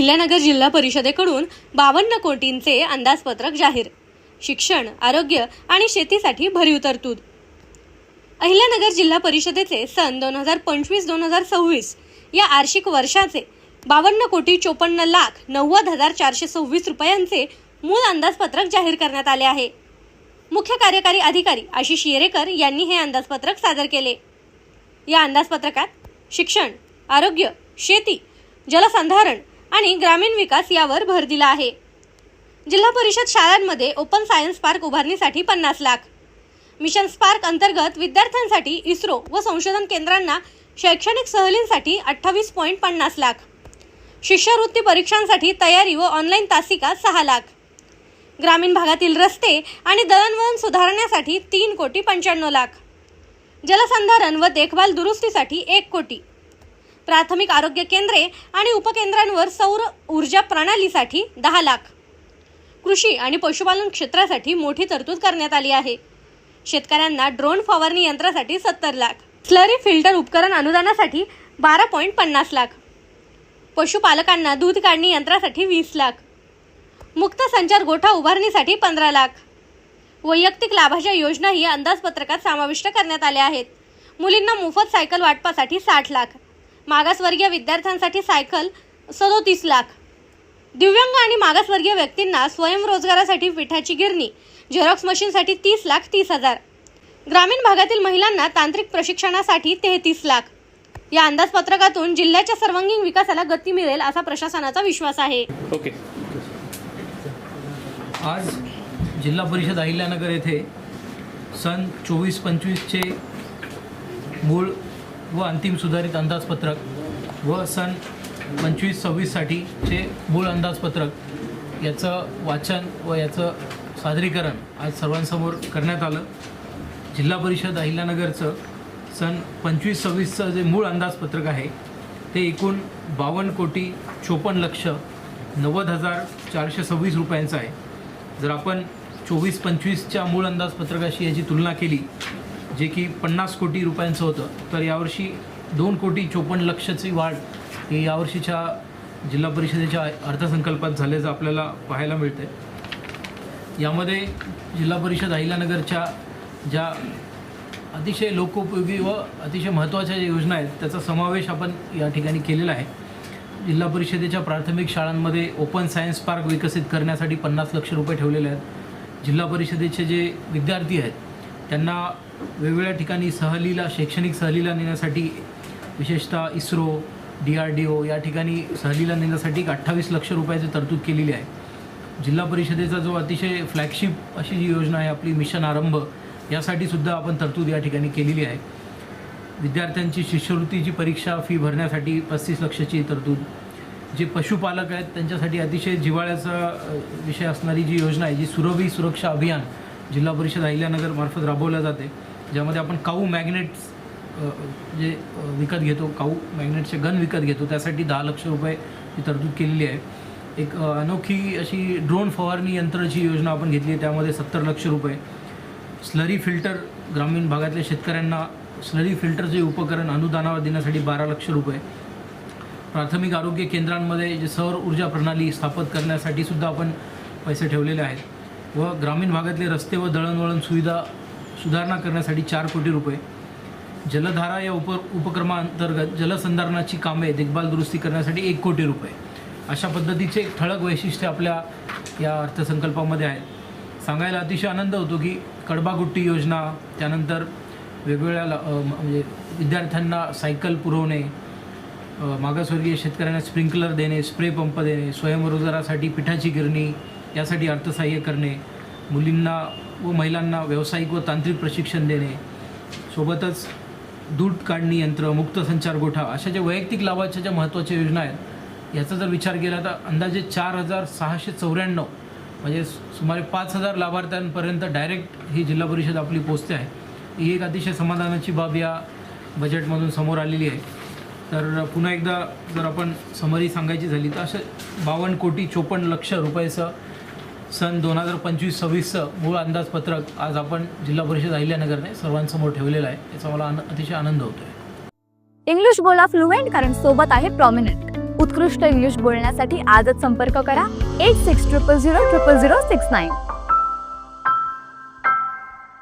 अहिल्यानगर जिल्हा परिषदेकडून बावन्न कोटींचे अंदाजपत्रक जाहीर. शिक्षण आरोग्य आणि शेतीसाठी भरीव तरतूद. अहिल्यानगर जिल्हा परिषदेचे सन दोन हजार पंचवीस दोन हजार सव्वीस या आर्षिक वर्षाचे बावन्न कोटी चोपन्न लाख नव्वद हजार चारशे सव्वीस रुपयांचे मूळ अंदाजपत्रक जाहीर करण्यात आले आहे. मुख्य कार्यकारी अधिकारी आशिष येरेकर यांनी हे अंदाजपत्रक सादर केले. या अंदाजपत्रकात शिक्षण आरोग्य शेती जलसंधारण आणि ग्रामीण विकास यावर भर दिला आहे. जिल्हा परिषद शाळांमध्ये ओपन सायन्स पार्क उभारणीसाठी पन्नास लाख. मिशन स्पार्क अंतर्गत विद्यार्थ्यांसाठी इस्रो व संशोधन केंद्रांना शैक्षणिक सहलींसाठी अठ्ठावीस पॉईंट पन्नास लाख. शिष्यवृत्ती परीक्षांसाठी तयारी व ऑनलाईन तासिका सहा लाख. ग्रामीण भागातील रस्ते आणि दळणवळण सुधारण्यासाठी तीन कोटी पंच्याण्णव लाख. जलसंधारण व देखभाल दुरुस्तीसाठी एक कोटी. प्राथमिक आरोग्य केंद्रे आणि उपकेंद्रांवर सौर ऊर्जा प्रणालीसाठी दहा लाख. कृषी आणि पशुपालन क्षेत्रासाठी मोठी तरतूद करण्यात आली आहे. शेतकऱ्यांना ड्रोन फवारणी यंत्रासाठी सत्तर लाख. स्लरी फिल्टर उपकरण अनुदानासाठी बारा पॉईंट पन्नास लाख. पशुपालकांना दूध काढणी यंत्रासाठी वीस लाख. मुक्त संचार गोठा उभारणीसाठी पंधरा लाख. वैयक्तिक लाभाच्या योजनाही अंदाजपत्रकात समाविष्ट करण्यात आल्या आहेत. मुलींना मोफत सायकल वाटपासाठी साठ लाख. मागासवर्गीय विद्यार्थ्यांसाठी सायकल सदोतीस लाख. दिव्यांग आणि मागासवर्गीय व्यक्तींना स्वयंरोजगारासाठी पिठाची गिरणी झेरॉक्स मशीनसाठी तीस लाख तीस हजार. ग्रामीण भागातील महिलांना तांत्रिक प्रशिक्षणासाठी तेहतीस लाख. या अंदाजपत्रकातून जिल्ह्याच्या सर्वांगीण विकासाला गती मिळेल असा प्रशासनाचा विश्वास आहे. ओके. आज जिल्हा परिषद अहिल्यानगर येथे सन चोवीस पंचवीसचे मूळ व अंतिम सुधारित अंदाजपत्रक व सन पंचवीस सव्वीससाठीचे मूळ अंदाजपत्रक याचं वाचन व याचं सादरीकरण आज सर्वांसमोर करण्यात आलं. जिल्हा परिषद अहिल्यानगरचं सन पंचवीस सव्वीसचं जे मूळ अंदाजपत्रक आहे ते एकूण बावन्न कोटी चोपन्न लक्ष नव्वद हजार चारशे सव्वीस रुपयांचं आहे. जर आपण चोवीस पंचवीसच्या मूळ अंदाजपत्रकाशी याची तुलना केली जे की पन्नास कोटी रुपयांचं होतं तर यावर्षी दोन कोटी चोपन्न लक्षची वाढ ही यावर्षीच्या जिल्हा परिषदेच्या अर्थसंकल्पात झाल्याचं आपल्याला पाहायला मिळते यामध्ये जिल्हा परिषद अहिल्यानगरच्या ज्या अतिशय लोकोपयोगी व अतिशय महत्त्वाच्या ज्या योजना आहेत त्याचा समावेश आपण या ठिकाणी केलेला आहे. जिल्हा परिषदेच्या प्राथमिक शाळांमध्ये ओपन सायन्स पार्क विकसित करण्यासाठी पन्नास लक्ष रुपये ठेवलेले आहेत. जिल्हा परिषदेचे जे विद्यार्थी आहेत त्यांना वेगवेगळ्या ठिकाणी सहलीला शैक्षणिक सहलीला नेण्यासाठी विशेषतः ISRO D R D O या ठिकाणी सहलीला नेण्यासाठी एक अठ्ठावीस लक्ष रुपयाची तरतूद केलेली आहे. जिल्हा परिषदेचा जो अतिशय फ्लॅगशिप अशी जी योजना आहे आपली मिशन आरंभ यासाठी सुद्धा आपण तरतूद या ठिकाणी केलेली आहे. विद्यार्थ्यांची शिष्यवृत्तीची परीक्षा फी भरण्यासाठी पस्तीस लक्षाची तरतूद. जे पशुपालक आहेत त्यांच्यासाठी अतिशय जिव्हाळ्याचा विषय असणारी जी योजना आहे जी सुरभी सुरक्षा अभियान जिल्हा परिषद अहिल्यानगरमार्फत राबवल्या जाते. ज्यामध्ये आपण काऊ मॅग्नेट्स जे विकत घेतो काऊ मॅग्नेटचे गन विकत घेतो त्यासाठी दहा लक्ष रुपये ही तरतूद केलेली आहे. एक अनोखी अशी ड्रोन फवारणी यंत्राची योजना आपण घेतली आहे त्यामध्ये सत्तर लक्ष रुपये. स्लरी फिल्टर ग्रामीण भागातल्या शेतकऱ्यांना स्लरी फिल्टरचे उपकरण अनुदानावर देण्यासाठी बारा लक्ष रुपये. प्राथमिक आरोग्य केंद्रांमध्ये जे सौर ऊर्जा प्रणाली स्थापित करण्यासाठी सुद्धा आपण पैसे ठेवलेले आहेत. व ग्रामीण भागातले रस्ते व दळणवळण सुविधा सुधारणा करण्यासाठी चार कोटी रुपये. जलधारा या उप उपक्रमाअंतर्गत जलसंधारणाची कामे देखभाल दुरुस्ती करण्यासाठी एक कोटी रुपये. अशा पद्धतीचे एक ठळक वैशिष्ट्य आपल्या या अर्थसंकल्पामध्ये आहेत. सांगायला अतिशय आनंद होतो की कडबागुट्टी योजना त्यानंतर वेगवेगळ्या ला- म्हणजे विद्यार्थ्यांना सायकल पुरवणे मागासवर्गीय शेतकऱ्यांना स्प्रिंकलर देणे स्प्रे पंप देणे स्वयंरोजगारासाठी पिठाची गिरणी यासाठी अर्थसहाय्य करणे मुलींना व महिलांना व्यावसायिक व तांत्रिक प्रशिक्षण देणे सोबतच दूध काढणी यंत्र मुक्त संचार गोठा अशा ज्या वैयक्तिक लाभाच्या ज्या महत्त्वाच्या योजना आहेत याचा जर विचार केला तर अंदाजे चार हजार सहाशे चौऱ्याण्णव म्हणजे सुमारे पाच हजार लाभार्थ्यांपर्यंत डायरेक्ट ही जिल्हा परिषद आपली पोचते आहे. ही एक अतिशय समाधानाची बाब या बजेटमधून समोर आलेली आहे. तर पुन्हा एकदा जर आपण समरी सांगायची झाली तर असे बावन्न कोटी चोपन्न लक्ष रुपयाचं सन दोन हजार पंचवीस सव्वीसचं मूळ अंदाजपत्रक आज आपण जिल्हा परिषद अहिल्यानगरने सर्वांसमोर ठेवलेलं आहे. याचा मला अतिशय आनंद होतोय. इंग्लिश बोला फ्लुएंट कारण सोबत आहे प्रॉमिनंट उत्कृष्ट इंग्लिश बोलण्यासाठी आजच संपर्क करा. Eight six triple zero triple zero six nine